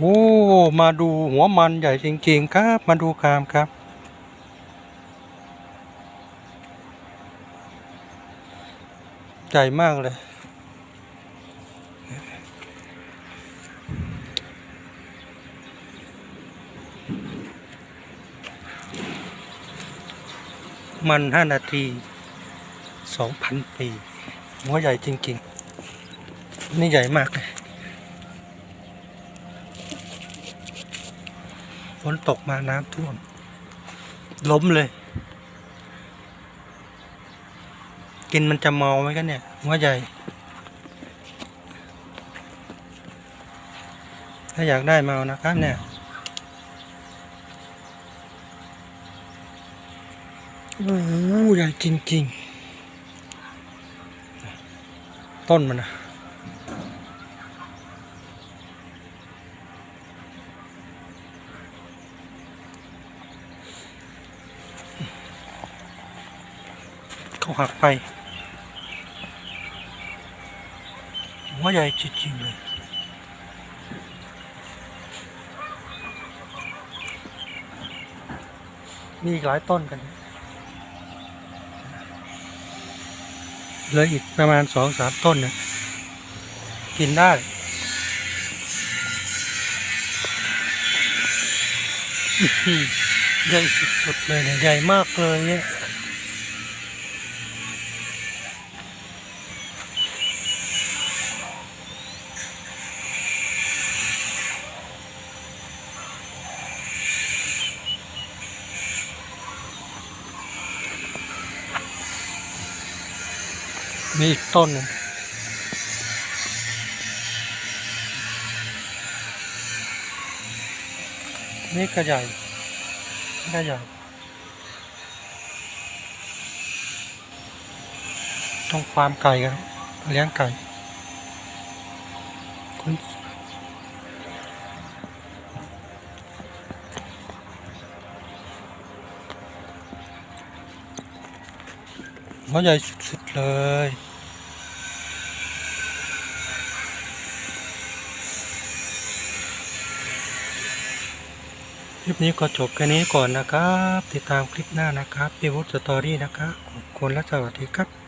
โอ้มาดูหัวมันใหญ่จริงๆครับ มาดูกรามครับ ใหญ่มากเลย มันห้านาทีสองพันปี หัวใหญ่จริงๆ นี่ใหญ่มากเลย นตกมาน้ำท่วม ล้มเลย กินมันจะเมาไหมกันเนี่ยหัวใหญ่ ถ้าอยากได้เมานะครับเนี่ย โอ้ใหญ่จริง ๆ ต้นมันนะ เขาหักไป หัวใหญ่จริงๆเลยมีอีกหลายต้นกันเหลืออีกประมาณสองสามต้นเนี่ยกินได้ ใหญ่สุดๆเลยเนี่ยใหญ่มากเลยเนี่ย มีอีกต้นนึงนี่ก็ใหญ่ก็ใหญ่ต้องฟาร์มไก่กันเลี้ยงไก่คุณ หัวใหญ่สุดๆเลยคลิปนี้ก็จบแค่นี้ก่อนนะครับ ติดตามคลิปหน้านะครับพิวุฒิสตอรี่นะครับขอบคุณและสวัสดีครับ